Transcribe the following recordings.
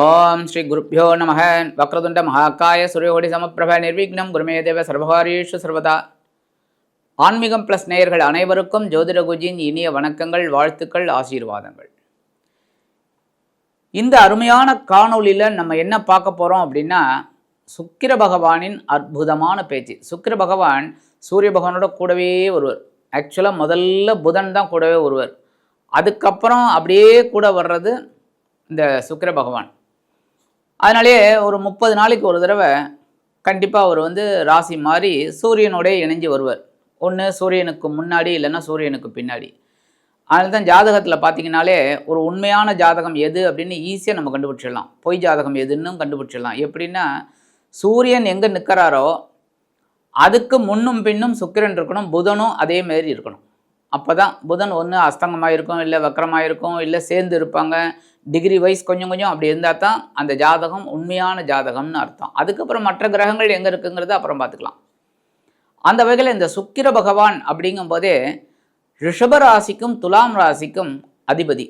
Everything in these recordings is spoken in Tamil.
ஓம் ஸ்ரீ குருப்பியோ நம வக்ரதுண்ட மகாக்காய சூரியகோடி சமப்பிரப நிர்விக்னம். குருமே தேவ சர்வதா. ஆன்மீகம் ப்ளஸ் நேயர்கள் அனைவருக்கும் ஜோதிடகுஜியின் இனிய வணக்கங்கள் வாழ்த்துக்கள் ஆசீர்வாதங்கள். இந்த அருமையான காணொளியில் நம்ம என்ன பார்க்க போகிறோம் அப்படின்னா சுக்கிர பகவானின் அற்புதமான பேச்சு. சுக்கிர பகவான் சூரிய பகவானோட கூடவே ஒருவர். ஆக்சுவலாக முதல்ல புதன் தான் கூடவே ஒருவர். அதுக்கப்புறம் அப்படியே கூட வர்றது இந்த சுக்கிர பகவான். அதனாலே ஒரு முப்பது நாளைக்கு ஒரு தடவை கண்டிப்பாக அவர் வந்து ராசி மாறி சூரியனோடே இணைஞ்சு வருவார். ஒன்று சூரியனுக்கு முன்னாடி இல்லைன்னா சூரியனுக்கு பின்னாடி. அதனால தான் ஜாதகத்தில் பார்த்தீங்கன்னாலே ஒரு உண்மையான ஜாதகம் எது அப்படின்னு ஈஸியாக நம்ம கண்டுபிடிச்சிடலாம். பொய் ஜாதகம் எதுன்னு கண்டுபிடிச்சிடலாம். எப்படின்னா சூரியன் எங்கே நிற்கிறாரோ அதுக்கு முன்னும் பின்னும் சுக்கிரன் இருக்கணும் புதனும் அதே மாதிரி இருக்கணும். அப்போ தான் புதன் ஒன்று அஸ்தங்கமாக இருக்கும் இல்லை வக்கரமாக இருக்கும் இல்லை சேர்ந்து இருப்பாங்க டிகிரி வைஸ் கொஞ்சம் கொஞ்சம் அப்படி இருந்தால் தான் அந்த ஜாதகம் உண்மையான ஜாதகம்னு அர்த்தம். அதுக்கப்புறம் மற்ற கிரகங்கள் எங்கே இருக்குங்கிறத அப்புறம் பார்த்துக்கலாம். அந்த வகையில் இந்த சுக்கிர பகவான் அப்படிங்கும்போதே ரிஷப ராசிக்கும் துலாம் ராசிக்கும் அதிபதி.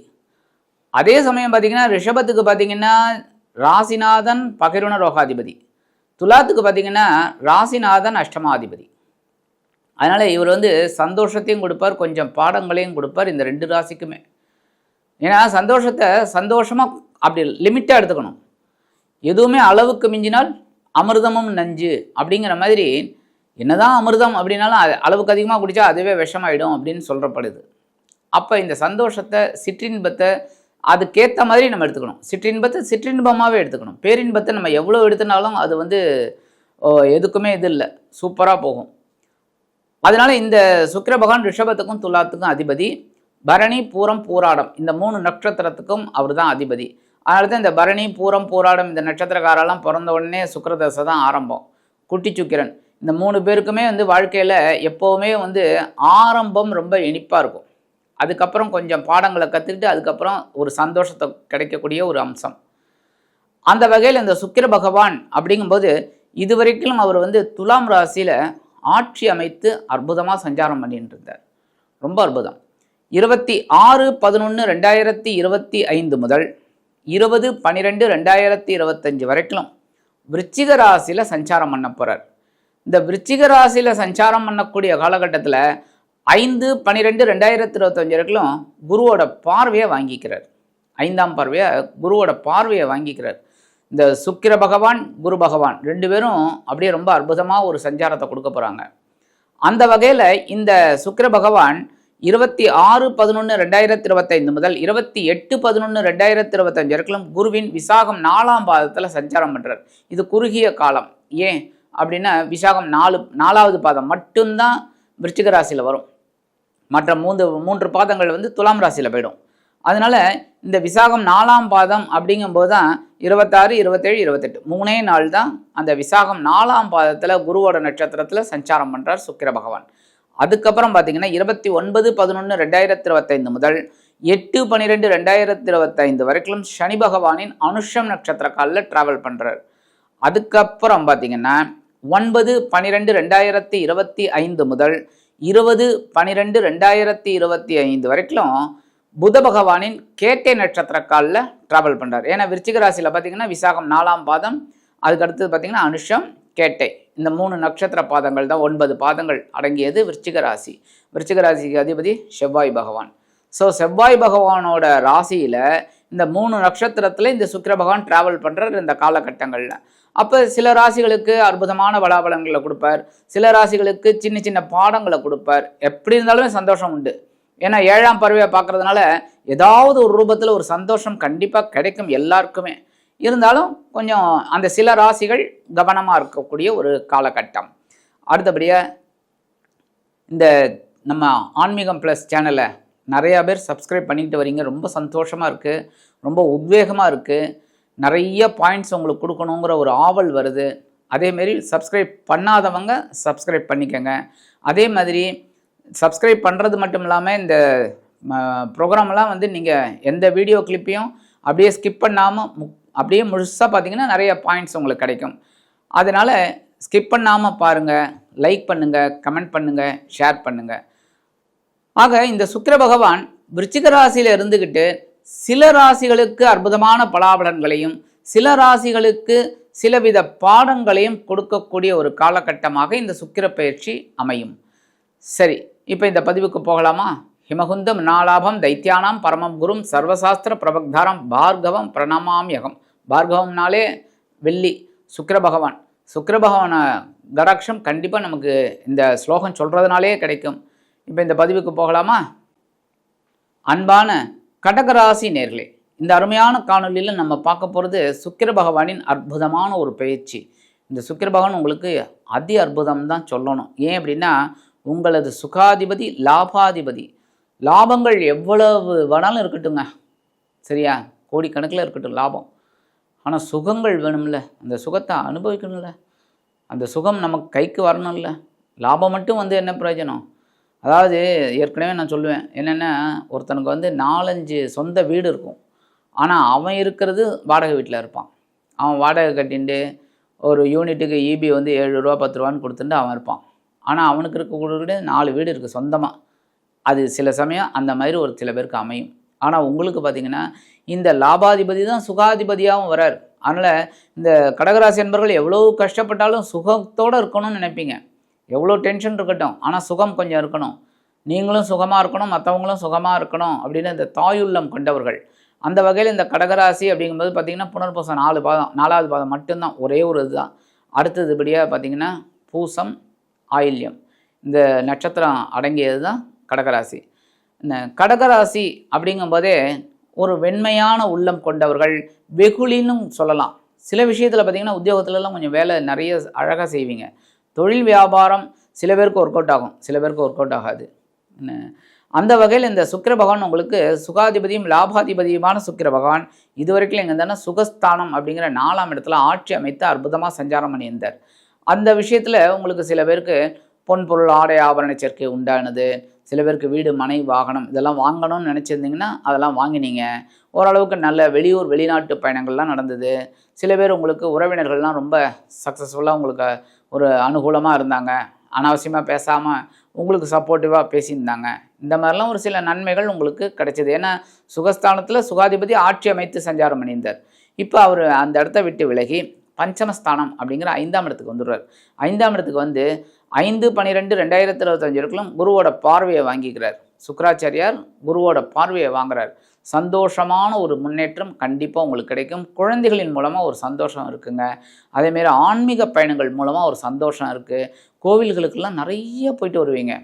அதே சமயம் பார்த்திங்கன்னா ரிஷபத்துக்கு பார்த்தீங்கன்னா ராசிநாதன் பகிர்வன ரோகாதிபதி. துலாத்துக்கு பார்த்தீங்கன்னா ராசிநாதன் அஷ்டமாதிபதி. அதனால் இவர் வந்து சந்தோஷத்தையும் கொடுப்பார் கொஞ்சம் பாடங்களையும் கொடுப்பார் இந்த ரெண்டு ராசிக்குமே. ஏன்னா சந்தோஷத்தை சந்தோஷமாக அப்படி லிமிட்டாக எடுத்துக்கணும். எதுவுமே அளவுக்கு மிஞ்சினால் அமிர்தமும் நஞ்சு அப்படிங்கிற மாதிரி என்னதான் அமிர்தம் அப்படின்னாலும் அது அளவுக்கு அதிகமாக குடித்தா அதுவே விஷமாயிடும் அப்படின்னு சொல்கிறப்படுது அப்போ இந்த சந்தோஷத்தை சிற்றின்பத்தை அதுக்கேற்ற மாதிரி நம்ம எடுத்துக்கணும். சிற்றின்பத்தை சிற்றின்பமாகவே எடுத்துக்கணும். பேரின்பத்தை நம்ம எவ்வளோ எடுத்துனாலும் அது வந்து எதுக்குமே இது இல்லை. சூப்பராக போகும். அதனால இந்த சுக்கிர பகவான் ரிஷபத்துக்கும் துலாத்துக்கும் அதிபதி. பரணி பூரம் பூராடம். இந்த மூணு நட்சத்திரத்துக்கும் அவர் தான் அதிபதி. அதனால தான் இந்த பரணி பூரம் பூராடம் இந்த நட்சத்திரக்காரெல்லாம் பிறந்த உடனே சுக்கரதசை தான் ஆரம்பம். குட்டி சுக்கிரன். இந்த மூணு பேருக்குமே வந்து வாழ்க்கையில் எப்போவுமே வந்து ஆரம்பம் ரொம்ப இனிப்பாக இருக்கும். அதுக்கப்புறம் கொஞ்சம் பாடங்களை கற்றுக்கிட்டு அதுக்கப்புறம் ஒரு சந்தோஷத்தை கிடைக்கக்கூடிய ஒரு அம்சம். அந்த வகையில் இந்த சுக்கிர பகவான் அப்படிங்கும்போது இதுவரைக்கும் அவர் வந்து துலாம் ராசியில் ஆட்சி அமைத்து அற்புதமாக சஞ்சாரம் பண்ணிட்டு இருந்தார். ரொம்ப அற்புதம். இருபத்தி ஆறு பதினொன்று ரெண்டாயிரத்தி இருபத்தி ஐந்து முதல் இருபது பன்னிரெண்டு ரெண்டாயிரத்தி இருபத்தஞ்சு வரைக்கும் விருச்சிக ராசியில் சஞ்சாரம் பண்ண போகிறார் இந்த விருச்சிக ராசியில் சஞ்சாரம் பண்ணக்கூடிய காலகட்டத்தில் ஐந்து பன்னிரெண்டு ரெண்டாயிரத்தி இருபத்தஞ்சு வரைக்கும் குருவோட பார்வையை வாங்கிக்கிறார். ஐந்தாம் பார்வையை? குருவோட பார்வையை வாங்கிக்கிறார். இந்த சுக்கிர பகவான் குரு பகவான் ரெண்டு பேரும் அப்படியே ரொம்ப அற்புதமாக ஒரு சஞ்சாரத்தை கொடுக்க போகிறாங்க அந்த வகையில் இந்த சுக்கிர பகவான் இருபத்தி ஆறு பதினொன்று ரெண்டாயிரத்தி இருபத்தைந்து முதல் இருபத்தி எட்டு பதினொன்று ரெண்டாயிரத்தி இருபத்தஞ்சு வரைக்கும் குருவின் விசாகம் நாலாம் பாதத்தில் சஞ்சாரம் பண்ணுறார் இது குறுகிய காலம். ஏன் அப்படின்னா விசாகம் நாலு நாலாவது பாதம் மட்டும்தான் விருச்சிக ராசியில் வரும். மற்ற மூன்று மூன்று பாதங்கள் வந்து துலாம் ராசியில் போயிடும். அதனால் இந்த விசாகம் நாலாம் பாதம் அப்படிங்கும்போது தான் இருபத்தாறு இருபத்தேழு இருபத்தெட்டு. மூணே நாள் தான் அந்த விசாகம் நாலாம் பாதத்தில் குருவோட நட்சத்திரத்தில் சஞ்சாரம் பண்ணுறார் சுக்கிர பகவான். அதுக்கப்புறம் பார்த்தீங்கன்னா இருபத்தி ஒன்பது பதினொன்று ரெண்டாயிரத்தி இருபத்தைந்து முதல் எட்டு பன்னிரெண்டு ரெண்டாயிரத்தி இருபத்தைந்து வரைக்கும் சனி பகவானின் அனுஷம் நட்சத்திர காலில் ட்ராவல் பண்ணுறார் அதுக்கப்புறம் பார்த்தீங்கன்னா ஒன்பது பன்னிரெண்டு ரெண்டாயிரத்தி இருபத்தி ஐந்து முதல் இருபது பன்னிரெண்டு ரெண்டாயிரத்தி இருபத்தி ஐந்து வரைக்கும் புத பகவானின் கேட்டை நட்சத்திர காலில் ட்ராவல் பண்ணுறார் ஏன்னா விருச்சிக ராசியில் பார்த்தீங்கன்னா விசாகம் நாலாம் பாதம் அதுக்கு அடுத்தது பார்த்தீங்கன்னா அனுஷம் கேட்டை. இந்த மூணு நட்சத்திர பாதங்கள் தான் ஒன்பது பாதங்கள் அடங்கியது விருச்சிக ராசி. விருச்சிக ராசிக்கு அதிபதி செவ்வாய் பகவான். ஸோ செவ்வாய் பகவானோட ராசியில் இந்த மூணு நட்சத்திரத்தில் இந்த சுக்கிர பகவான் ட்ராவல் பண்ணுறார் இந்த காலகட்டங்களில். அப்போ சில ராசிகளுக்கு அற்புதமான பலாபலங்களை கொடுப்பார். சில ராசிகளுக்கு சின்ன சின்ன பாடங்களை கொடுப்பார். எப்படி இருந்தாலுமே சந்தோஷம் உண்டு. ஏன்னா ஏழாம் பறவையை பார்க்கறதுனால ஏதாவது ஒரு ரூபத்தில் ஒரு சந்தோஷம் கண்டிப்பாக கிடைக்கும் எல்லாருக்குமே. இருந்தாலும் கொஞ்சம் அந்த சில ராசிகள் கவனமாக இருக்கக்கூடிய ஒரு காலகட்டம். அடுத்தபடியாக இந்த நம்ம ஆன்மீகம் ப்ளஸ் சேனலை நிறையா பேர் சப்ஸ்கிரைப் பண்ணிக்கிட்டு வரீங்க. ரொம்ப சந்தோஷமாக இருக்குது ரொம்ப உத்வேகமாக இருக்குது நிறைய பாயிண்ட்ஸ் உங்களுக்கு கொடுக்கணுங்கிற ஒரு ஆவல் வருது. அதேமாரி சப்ஸ்கிரைப் பண்ணாதவங்க சப்ஸ்கிரைப் பண்ணிக்கோங்க. அதே மாதிரி சப்ஸ்கிரைப் பண்ணுறது மட்டும் இல்லாமல் இந்த ப்ரோக்ராம்லாம் வந்து நீங்கள் எந்த வீடியோ கிளிப்பையும் அப்படியே ஸ்கிப் பண்ணாமல் அப்படியே முழுசாக பார்த்தீங்கன்னா நிறைய பாயிண்ட்ஸ் உங்களுக்கு கிடைக்கும். அதனால் ஸ்கிப் பண்ணாமல் பாருங்கள் லைக் பண்ணுங்கள் கமெண்ட் பண்ணுங்கள் ஷேர் பண்ணுங்கள் ஆக இந்த சுக்கர பகவான் விருச்சிக ராசியில் இருந்துக்கிட்டு சில ராசிகளுக்கு அற்புதமான பலாபலன்களையும் சில ராசிகளுக்கு சிலவித பாடங்களையும் கொடுக்கக்கூடிய ஒரு காலகட்டமாக இந்த சுக்கிர பயிற்சி அமையும். சரி இப்போ இந்த பதிவுக்கு போகலாமா? ஹிமகுந்தம் நாலாபம் தைத்தியானாம் பரமம் குரும் சர்வசாஸ்திர பிரபக்தாரம் பார்கவம் பிரணமாமியகம். பார்கவம்னாலே வெள்ளி சுக்கர பகவான். சுக்கர பகவான கடாட்சம் கண்டிப்பாக நமக்கு இந்த ஸ்லோகம் சொல்கிறதுனாலே கிடைக்கும். இப்போ இந்த பதிவுக்கு போகலாமா? அன்பான கடகராசி நேர்களே இந்த அருமையான காணொலியில் நம்ம பார்க்க போகிறது சுக்கிர பகவானின் அற்புதமான ஒரு பயிற்சி. இந்த சுக்கிர பகவான் உங்களுக்கு அதி அற்புதம் தான் சொல்லணும். ஏன் அப்படின்னா உங்களது சுகாதிபதி லாபாதிபதி. லாபங்கள் எவ்வளவு வேணாலும் இருக்கட்டுங்க. சரியா? கோடிக்கணக்கில் இருக்கட்டும் லாபம். ஆனால் சுகங்கள் வேணும்ல. அந்த சுகத்தை அனுபவிக்கணும்ல. அந்த சுகம் நமக்கு கைக்கு வரணும்ல. லாபம் மட்டும் வந்து என்ன பிரயோஜனம்? அதாவது ஏற்கனவே நான் சொல்லுவேன். என்னென்னா ஒருத்தனுக்கு வந்து நாலஞ்சு சொந்த வீடு இருக்கும். ஆனால் அவன் இருக்கிறது வாடகை வீட்டில் இருப்பான். அவன் வாடகை கட்டின்ட்டு ஒரு யூனிட்டுக்கு ஈபி வந்து ஏழு ரூபா பத்து ரூபான்னு கொடுத்துட்டு அவன் இருப்பான். ஆனால் அவனுக்கு இருக்கக்கூடிய நாலு வீடு இருக்குது சொந்தமாக அது சில சமயம் அந்த மாதிரி ஒரு சில பேருக்கு அமையும். ஆனால் உங்களுக்கு பார்த்திங்கன்னா இந்த லாபாதிபதி தான் சுகாதிபதியாகவும் வரார். அதனால் இந்த கடகராசி என்பவர்கள் எவ்வளோ கஷ்டப்பட்டாலும் சுகத்தோடு இருக்கணும்னு நினைப்பீங்க. எவ்வளோ டென்ஷன் இருக்கட்டும். ஆனால் சுகம் கொஞ்சம் இருக்கணும். நீங்களும் சுகமாக இருக்கணும் மற்றவங்களும் சுகமாக இருக்கணும் அப்படின்னு இந்த தாயுள்ளம் கொண்டவர்கள். அந்த வகையில் இந்த கடகராசி அப்படிங்கும்போது பார்த்திங்கன்னா புனர்பூசம் நாலு பாதம் நாலாவது பாதம் மட்டும்தான். ஒரே ஒரு இதுதான். அடுத்ததுபடியாக பார்த்திங்கன்னா பூசம் ஆயில்யம். இந்த நட்சத்திரம் அடங்கியது தான் கடகராசி. இந்த கடகராசி அப்படிங்கும்போதே ஒரு வெண்மையான உள்ளம் கொண்டவர்கள் வெகுளின்னு சொல்லலாம். சில விஷயத்தில் பார்த்திங்கன்னா உத்தியோகத்துலலாம் கொஞ்சம் வேலை நிறைய அழகாக செய்வீங்க. தொழில் வியாபாரம் சில பேருக்கு ஒர்க் அவுட் ஆகும். சில பேருக்கு ஒர்க் அவுட் ஆகாது. அந்த வகையில் இந்த சுக்கிர பகவான் உங்களுக்கு சுகாதிபதியும் லாபாதிபதியுமான சுக்கிர பகவான். இதுவரைக்கும் எங்கே இருந்தாலும் சுகஸ்தானம் அப்படிங்கிற நாலாம் இடத்துல ஆட்சி அமைத்து அற்புதமாக சஞ்சாரம் பண்ணியிருந்தார். அந்த விஷயத்தில் உங்களுக்கு சில பேருக்கு பொன் பொருள் ஆடை ஆபரண சேர்க்கை உண்டானது. சில பேருக்கு வீடு மனை வாகனம் இதெல்லாம் வாங்கணும்னு நினச்சிருந்தீங்கன்னா அதெல்லாம் வாங்கினீங்க. ஓரளவுக்கு நல்ல வெளியூர் வெளிநாட்டு பயணங்கள்லாம் நடந்தது. சில பேர் உங்களுக்கு உறவினர்கள்லாம் ரொம்ப சக்ஸஸ்ஃபுல்லாக உங்களுக்கு ஒரு அனுகூலமாக இருந்தாங்க. அனாவசியமாக பேசாமல் உங்களுக்கு சப்போர்ட்டிவாக பேசியிருந்தாங்க. இந்த மாதிரிலாம் ஒரு சில நன்மைகள் உங்களுக்கு கிடைச்சிது. ஏன்னா சுகஸ்தானத்தில் சுகாதிபதி ஆட்சி அமைத்து சஞ்சாரம் பண்ணியிருந்தார் இப்போ அவர் அந்த இடத்த விட்டு விலகி பஞ்சமஸ்தானம் அப்படிங்கிற ஐந்தாம் இடத்துக்கு வந்துடுறார். ஐந்தாம் இடத்துக்கு வந்து ஐந்து பன்னிரெண்டு ரெண்டாயிரத்தி இருபத்தஞ்சு வரைக்கும் குருவோட பார்வையை வாங்கிக்கிறார். சுக்கராச்சாரியார் குருவோட பார்வையை வாங்குறார். சந்தோஷமான ஒரு முன்னேற்றம் கண்டிப்பாக உங்களுக்கு கிடைக்கும். குழந்தைகளின் மூலமாக ஒரு சந்தோஷம் இருக்குங்க. அதேமாரி ஆன்மீக பயணங்கள் மூலமாக ஒரு சந்தோஷம் இருக்குது கோவில்களுக்கெல்லாம் நிறைய போயிட்டு வருவீங்க.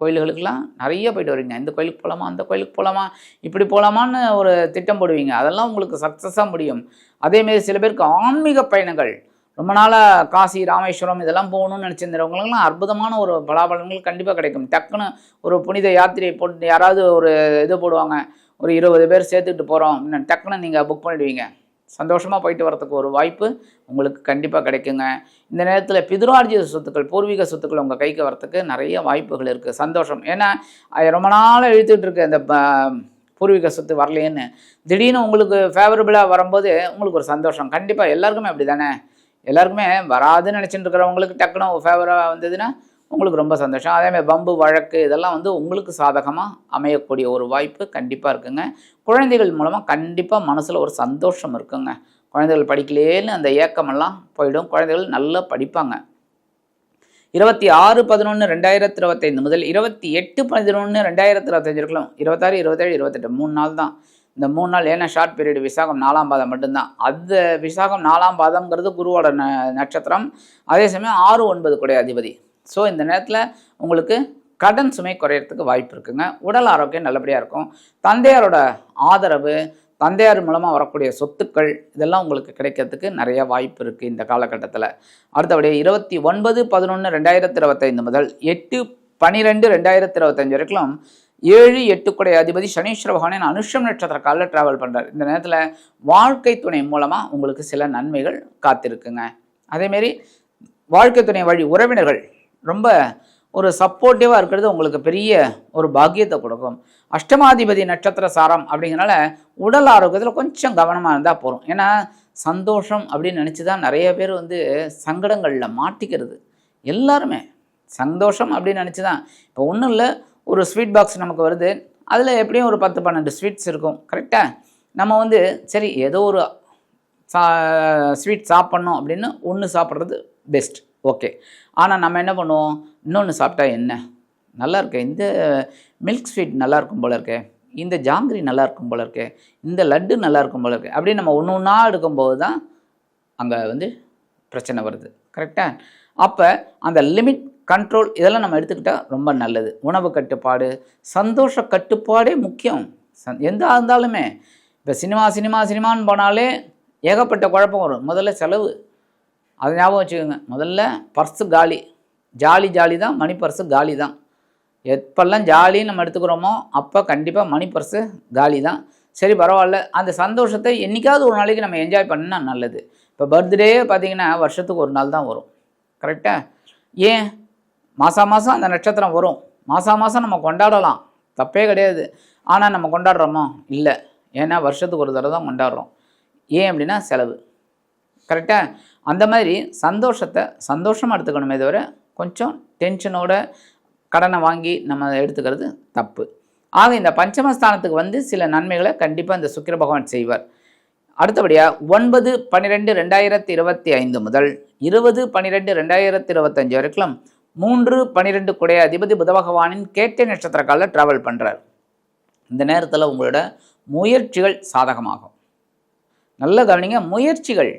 கோயில்களுக்கெல்லாம் நிறைய போயிட்டு வருவீங்க. இந்த கோயிலுக்கு போகலாமா அந்த கோயிலுக்கு போகலாமா இப்படி போகலாமான்னு ஒரு திட்டம் போடுவீங்க. அதெல்லாம் உங்களுக்கு சக்ஸஸாக முடியும். அதேமாரி சில பேருக்கு ஆன்மீக பயணங்கள். ரொம்ப நாளாக காசி ராமேஸ்வரம் இதெல்லாம் போகணும்னு நினச்சிருந்தவங்களுக்குலாம் அற்புதமான ஒரு பலாபலன்கள் கண்டிப்பாக கிடைக்கும். டக்குன்னு ஒரு புனித யாத்திரை போட்டு யாராவது ஒரு இது போடுவாங்க. ஒரு இருபது பேர் சேர்த்துக்கிட்டு போகிறோம் டக்குன்னு நீங்கள் புக் பண்ணிடுவீங்க. சந்தோஷமாக போயிட்டு வரத்துக்கு ஒரு வாய்ப்பு உங்களுக்கு கண்டிப்பாக கிடைக்குங்க. இந்த நேரத்தில் பிதுரார்ஜித சொத்துக்கள் பூர்வீக சொத்துக்கள் உங்கள் கைக்கு வரத்துக்கு நிறைய வாய்ப்புகள் இருக்குது சந்தோஷம். ஏன்னா ரொம்ப நாளாக இழுத்துட்டு இருக்க இந்த ப- பூர்வீக சொத்து வரலையேன்னு. திடீர்னு உங்களுக்கு ஃபேவரபுளாக வரும்போது உங்களுக்கு ஒரு சந்தோஷம். கண்டிப்பாக எல்லாருக்குமே அப்படி தானே எல்லாருக்குமே வராதுன்னு நினச்சிட்டு இருக்கிறவங்களுக்கு டக்குன்னு ஃபேவராக வந்ததுன்னா உங்களுக்கு ரொம்ப சந்தோஷம். அதேமாதிரி பம்பு வழக்கு இதெல்லாம் வந்து உங்களுக்கு சாதகமாக அமையக்கூடிய ஒரு வாய்ப்பு கண்டிப்பாக இருக்குங்க. குழந்தைகள் மூலமாக கண்டிப்பாக மனசில் ஒரு சந்தோஷம் இருக்குங்க. குழந்தைகள் படிக்கலேன்னு அந்த ஏக்கமெல்லாம் போயிடும். குழந்தைகள் நல்லா படிப்பாங்க. இருபத்தி ஆறு பதினொன்று ரெண்டாயிரத்தி இருபத்தைந்து முதல் இருபத்தி எட்டு பதினொன்று ரெண்டாயிரத்தி இருபத்தஞ்சு இருக்கலாம் இருபத்தாறு இருபத்தேழு இருபத்தெட்டு மூணு நாள் தான். இந்த மூணு நாள் ஏன்னா ஷார்ட் பீரியட் விசாகம் நாலாம் பாதம் மட்டும்தான். அந்த விசாகம் நாலாம் பாதம்ங்கிறது குருவோட ந நட்சத்திரம். அதே சமயம் ஆறு ஒன்பது கூட அதிபதி. ஸோ இந்த நேரத்தில் உங்களுக்கு கடன் சுமை குறையிறதுக்கு வாய்ப்பு இருக்குங்க. உடல் ஆரோக்கியம் நல்லபடியாக இருக்கும். தந்தையாரோட ஆதரவு தந்தையார் மூலமாக வரக்கூடிய சொத்துக்கள் இதெல்லாம் உங்களுக்கு கிடைக்கிறதுக்கு நிறைய வாய்ப்பு இருக்குது இந்த காலகட்டத்தில். அடுத்தபடியே இருபத்தி ஒன்பது பதினொன்று ரெண்டாயிரத்தி இருபத்தைந்து முதல் எட்டு பன்னிரெண்டு ரெண்டாயிரத்தி இருபத்தஞ்சு வரைக்கும் ஏழு எட்டுக்குடைய அதிபதி சனீஸ்வர பகவானின் அனுஷம் நட்சத்திர காலில் ட்ராவல் பண்ணுறார் இந்த நேரத்தில் வாழ்க்கை துணை மூலமாக உங்களுக்கு சில நன்மைகள் காத்திருக்குங்க. அதேமாரி வாழ்க்கை துணை வழி உறவினர்கள் ரொம்ப ஒரு சப்போர்ட்டிவாக இருக்கிறது உங்களுக்கு பெரிய ஒரு பாக்கியத்தை கொடுக்கும். அஷ்டமாதிபதி நட்சத்திர சாரம் அப்படிங்கிறனால உடல் ஆரோக்கியத்தில் கொஞ்சம் கவனமாக இருந்தால் போதும் ஏன்னா சந்தோஷம் அப்படின்னு நினச்சி தான் நிறைய பேர் வந்து சங்கடங்களில் மாட்டிக்கிறது. எல்லாருமே சந்தோஷம் அப்படின்னு நினச்சி தான் இப்போ ஒன்றும் இல்லை ஒரு ஸ்வீட் பாக்ஸ் நமக்கு வருது. அதில் எப்படியும் ஒரு பத்து பன்னெண்டு ஸ்வீட்ஸ் இருக்கும். கரெக்டாக நம்ம வந்து சரி ஏதோ ஒரு சா ஸ்வீட் சாப்பிட்ணும் அப்படின்னு ஒன்று சாப்பிட்றது பெஸ்ட் ஓகே ஆனால் நம்ம என்ன பண்ணுவோம்? இன்னொன்று சாப்பிட்டா என்ன? நல்லா இருக்கே. இந்த மில்க் ஸ்வீட் நல்லா இருக்கும் போல இருக்கே. இந்த ஜாங்கிரி நல்லா இருக்கும் போல இருக்கே. இந்த லட்டு நல்லா இருக்கும் போல இருக்கே. அப்படின்னு நம்ம ஒன்று ஒன்றா எடுக்கும்போது தான் அங்கே வந்து பிரச்சனை வருது. கரெக்டாக அப்போ அந்த லிமிட் கண்ட்ரோல் இதெல்லாம் நம்ம எடுத்துக்கிட்டால் ரொம்ப நல்லது. உணவு கட்டுப்பாடு சந்தோஷ கட்டுப்பாடே முக்கியம். சந் எந்த இருந்தாலுமே. இப்போ சினிமா சினிமா சினிமான்னு போனாலே ஏகப்பட்ட குழப்பம் வரும். முதல்ல செலவு. அதை ஞாபகம் வச்சுக்கோங்க. முதல்ல பர்ஸு காலி. ஜாலி ஜாலி தான் மணி பர்ஸு காலி தான் எப்பெல்லாம் ஜாலின்னு நம்ம எடுத்துக்கிறோமோ அப்போ கண்டிப்பாக மணி பர்ஸு காலி தான் சரி பரவாயில்ல. அந்த சந்தோஷத்தை என்றைக்காவது ஒரு நாளைக்கு நம்ம என்ஜாய் பண்ணால் நல்லது. இப்போ பர்த்டே பார்த்தீங்கன்னா வருஷத்துக்கு ஒரு நாள் தான் வரும். கரெக்டாக ஏன்? மாதம் மாதம் அந்த நட்சத்திரம் வரும். மாதம் மாதம் நம்ம கொண்டாடலாம். தப்பே கிடையாது. ஆனால் நம்ம கொண்டாடுறோமோ? இல்லை. ஏன்னா வருஷத்துக்கு ஒரு தடவை தான் கொண்டாடுறோம். ஏன் அப்படின்னா செலவு. கரெக்டாக அந்த மாதிரி சந்தோஷத்தை சந்தோஷமாக எடுத்துக்கணுமே தவிர கொஞ்சம் டென்ஷனோட கடனை வாங்கி நம்ம எடுத்துக்கிறது தப்பு. ஆக இந்த பஞ்சமஸ்தானத்துக்கு வந்து சில நன்மைகளை கண்டிப்பாக இந்த சுக்கிர பகவான் செய்வார். அடுத்தபடியாக ஒன்பது பன்னிரெண்டு ரெண்டாயிரத்தி இருபத்தி ஐந்து முதல் இருபது பன்னிரெண்டு ரெண்டாயிரத்தி இருபத்தஞ்சு வரைக்கும் மூன்று பன்னிரெண்டு குடைய அதிபதி புத பகவானின் கேட்டை நட்சத்திர காலில் ட்ராவல் பண்ணுறார் இந்த நேரத்தில் உங்களோட முயற்சிகள் சாதகமாகும். நல்ல கவனிங்க முயற்சிகள்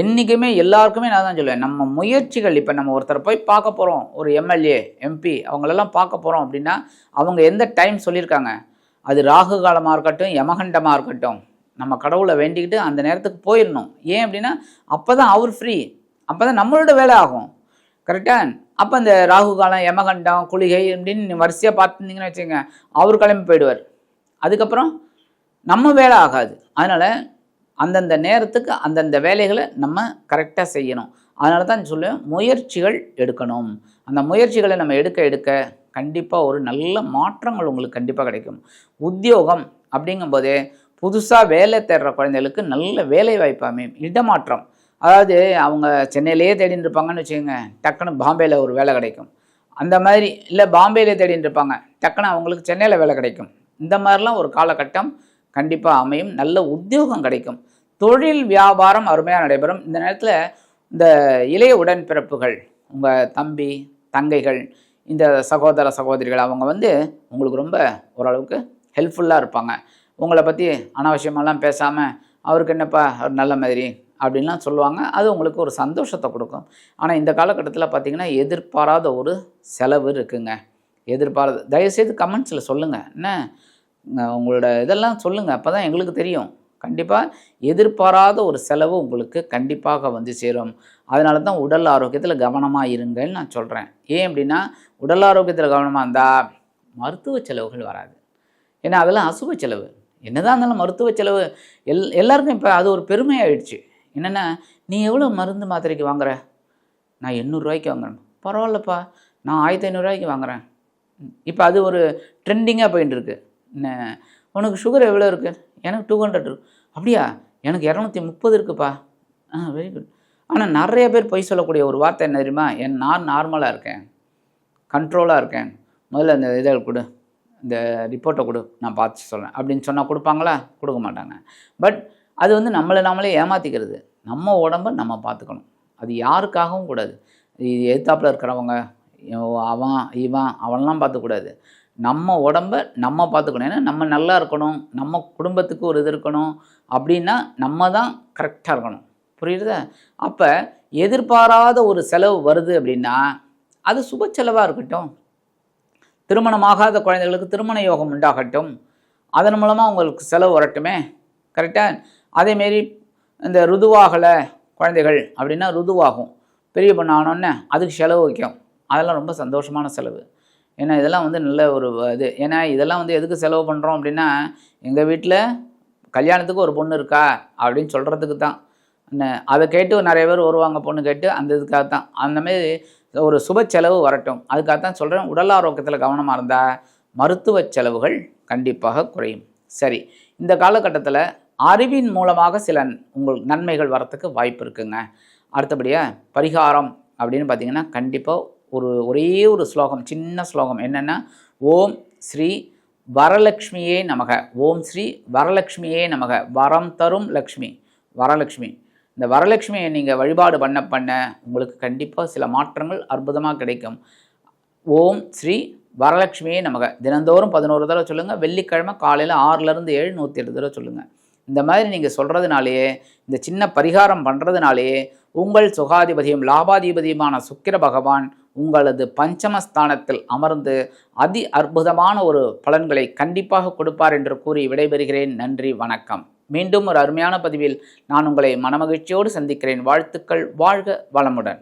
என்றைக்குமே எல்லாருக்குமே நான் தான் சொல்லுவேன். நம்ம முயற்சிகள் இப்போ நம்ம ஒருத்தர் போய் பார்க்க போகிறோம் ஒரு எம்எல்ஏ எம்பி அவங்களெல்லாம் பார்க்க போகிறோம் அப்படின்னா அவங்க எந்த டைம் சொல்லியிருக்காங்க? அது ராகு காலமாக இருக்கட்டும் யமகண்டமாக இருக்கட்டும். நம்ம கடவுளை வேண்டிக்கிட்டு அந்த நேரத்துக்கு போயிடணும். ஏன் அப்படின்னா அப்போ தான் அவர் ஃப்ரீ அப்போ தான் நம்மளோட வேலை ஆகும். கரெக்டாக அப்போ இந்த ராகு காலம் யமகண்டம் குளிகை அப்படின்னு வரிசையாக பார்த்துருந்தீங்கன்னு வச்சுக்கோங்க. அவர் கிளம்பி போயிடுவார். அதுக்கப்புறம் நம்ம வேலை ஆகாது. அதனால் அந்தந்த நேரத்துக்கு அந்தந்த வேலைகளை நம்ம கரெக்டாக செய்யணும். அதனால தான் சொல்லுவேன் முயற்சிகள் எடுக்கணும். அந்த முயற்சிகளை நம்ம எடுக்க எடுக்க கண்டிப்பாக ஒரு நல்ல மாற்றங்கள் உங்களுக்கு கண்டிப்பாக கிடைக்கும். உத்தியோகம் அப்படிங்கும்போதே புதுசாக வேலை தேடுற குழந்தைகளுக்கு நல்ல வேலை வாய்ப்பு அமையும். இடமாற்றம். அதாவது அவங்க சென்னையிலேயே தேடின்னு இருப்பாங்கன்னு வச்சுக்கோங்க டக்குன்னு பாம்பேயில் ஒரு வேலை கிடைக்கும். அந்த மாதிரி இல்லை பாம்பேயில் தேடின்னு இருப்பாங்க டக்குன்னு அவங்களுக்கு சென்னையில் வேலை கிடைக்கும். இந்த மாதிரிலாம் ஒரு காலகட்டம் கண்டிப்பாக அமையும். நல்ல உத்தியோகம் கிடைக்கும். தொழில் வியாபாரம் அருமையாக நடைபெறும். இந்த நேரத்தில் இந்த இளைய உடன்பிறப்புகள் உங்கள் தம்பி தங்கைகள் இந்த சகோதர சகோதரிகள் அவங்க வந்து உங்களுக்கு ரொம்ப ஓரளவுக்கு ஹெல்ப்ஃபுல்லாக இருப்பாங்க. உங்களை பற்றி அனாவசியமெல்லாம் பேசாமல் அவருக்கு என்னப்பா அவர் நல்ல மாதிரி அப்படின்லாம் சொல்லுவாங்க. அது உங்களுக்கு ஒரு சந்தோஷத்தை கொடுக்கும். ஆனால் இந்த காலகட்டத்தில் பார்த்திங்கன்னா எதிர்பாராத ஒரு செலவு இருக்குங்க. எதிர்பாராத தயவுசெய்து கமெண்ட்ஸில் சொல்லுங்கள் என்ன உங்களோட இதெல்லாம் சொல்லுங்கள் அப்போ தான் எங்களுக்கு தெரியும். கண்டிப்பாக எதிர்பாராத ஒரு செலவு உங்களுக்கு கண்டிப்பாக வந்து சேரும். அதனால தான் உடல் ஆரோக்கியத்தில் கவனமாக இருங்கன்னு நான் சொல்கிறேன் ஏன் அப்படின்னா உடல் ஆரோக்கியத்தில் கவனமாக இருந்தால் மருத்துவ செலவுகள் வராது. ஏன்னா அதெல்லாம் அசுப செலவு. என்னதான் இருந்தாலும் மருத்துவ செலவு எல் எல்லாருக்கும் இப்போ அது ஒரு பெருமை ஆயிடுச்சு என்னென்னா நீ எவ்வளோ மருந்து மாத்திரைக்கு வாங்குற? நான் எண்ணூறுரூவாய்க்கு வாங்குறேன். பரவாயில்லப்பா நான் ஆயிரத்தி ஐநூறுரூவாய்க்கு வாங்குறேன். இப்போ அது ஒரு ட்ரெண்டிங்காக போயின்னு இருக்கு. என்ன உனக்கு சுகர் எவ்வளோ இருக்குது எனக்கு டூ ஹண்ட்ரட் இருக்கு. அப்படியா? எனக்கு இரநூத்தி முப்பது இருக்குப்பா. ஆ வெரி குட் ஆனால் நிறைய பேர் பொய் சொல்லக்கூடிய ஒரு வார்த்தை என்ன தெரியுமா? என் நான் நார்மலாக இருக்கேன். கண்ட்ரோலாக இருக்கேன். முதல்ல அந்த இதை கொடு. இந்த ரிப்போர்ட்டை கொடு. நான் பார்த்து சொல்கிறேன் அப்படின்னு சொன்னால் கொடுப்பாங்களா? கொடுக்க மாட்டாங்க. பட் அது வந்து நம்மளை நாமளே ஏமாற்றிக்கிறது நம்ம உடம்ப நம்ம பார்த்துக்கணும். அது யாருக்காகவும் கூடாது. இது எதிர்த்தாப்புல இருக்கிறவங்க அவன் இவன் அவன்லாம் பார்த்துக்கூடாது நம்ம உடம்ப நம்ம பார்த்துக்கணும். ஏன்னா நம்ம நல்லா இருக்கணும் நம்ம குடும்பத்துக்கு ஒரு இது இருக்கணும் அப்படின்னா நம்ம தான் கரெக்டாக இருக்கணும். புரியுதா? அப்போ எதிர்பாராத ஒரு செலவு வருது அப்படின்னா அது சுப செலவாக இருக்கட்டும். திருமணமாகாத குழந்தைகளுக்கு திருமண யோகம் உண்டாகட்டும். அதன் மூலமாக உங்களுக்கு செலவு வரட்டுமே. கரெக்டாக அதேமாரி இந்த ருதுவாகலை குழந்தைகள் அப்படின்னா ருதுவாகும். பெரிய பொண்ணு ஆனோடனே அதுக்கு செலவு வைக்கும். அதெல்லாம் ரொம்ப சந்தோஷமான செலவு. ஏன்னா இதெல்லாம் வந்து நல்ல ஒரு இது. ஏன்னா இதெல்லாம் வந்து எதுக்கு செலவு பண்ணுறோம் அப்படின்னா எங்கள் வீட்டில் கல்யாணத்துக்கு ஒரு பொண்ணு இருக்கா அப்படின்னு சொல்கிறதுக்கு தான். என்ன அதை கேட்டு நிறைய பேர் வருவாங்க பொண்ணு கேட்டு அந்த இதுக்காக தான். அந்த மாதிரி ஒரு சுப செலவு வரட்டும். அதுக்காக தான் சொல்கிறேன் உடல் ஆரோக்கியத்தில் கவனமாக இருந்தால் மருத்துவ செலவுகள் கண்டிப்பாக குறையும். சரி இந்த காலகட்டத்தில் அறிவின் மூலமாக சில உங்களுக்கு நன்மைகள் வரத்துக்கு வாய்ப்பு இருக்குங்க. அடுத்தபடியாக பரிகாரம் அப்படின்னு பார்த்தீங்கன்னா கண்டிப்பாக ஒரு ஒரே ஒரு ஸ்லோகம் சின்ன ஸ்லோகம் என்னென்னா ஓம் ஸ்ரீ வரலக்ஷ்மியே நமக. ஓம் ஸ்ரீ வரலக்ஷ்மியே நமக. வரம் தரும் லக்ஷ்மி. வரலக்ஷ்மி. இந்த வரலட்சுமியை நீங்கள் வழிபாடு பண்ண பண்ண உங்களுக்கு கண்டிப்பாக சில மாற்றங்கள் அற்புதமாக கிடைக்கும். ஓம் ஸ்ரீ வரலட்சுமியே நமக. தினந்தோறும் பதினோரு தடவை சொல்லுங்கள் வெள்ளிக்கிழமை காலையில் ஆறுலேருந்து ஏழு நூற்றி எட்டு தடவை சொல்லுங்கள் இந்த மாதிரி நீங்கள் சொல்கிறதுனாலேயே இந்த சின்ன பரிகாரம் பண்ணுறதுனாலேயே உங்கள் சுகாதிபதியும் லாபாதிபதியுமான சுக்கிர பகவான் உங்களது பஞ்சமஸ்தானத்தில் அமர்ந்து அதி அற்புதமான ஒரு பலன்களை கண்டிப்பாக கொடுப்பார் என்று கூறி விடைபெறுகிறேன். நன்றி வணக்கம். மீண்டும் ஒரு அருமையான பதிவில் நான் உங்களை மனமகிழ்ச்சியோடு சந்திக்கிறேன். வாழ்த்துக்கள் வாழ்க வளமுடன்.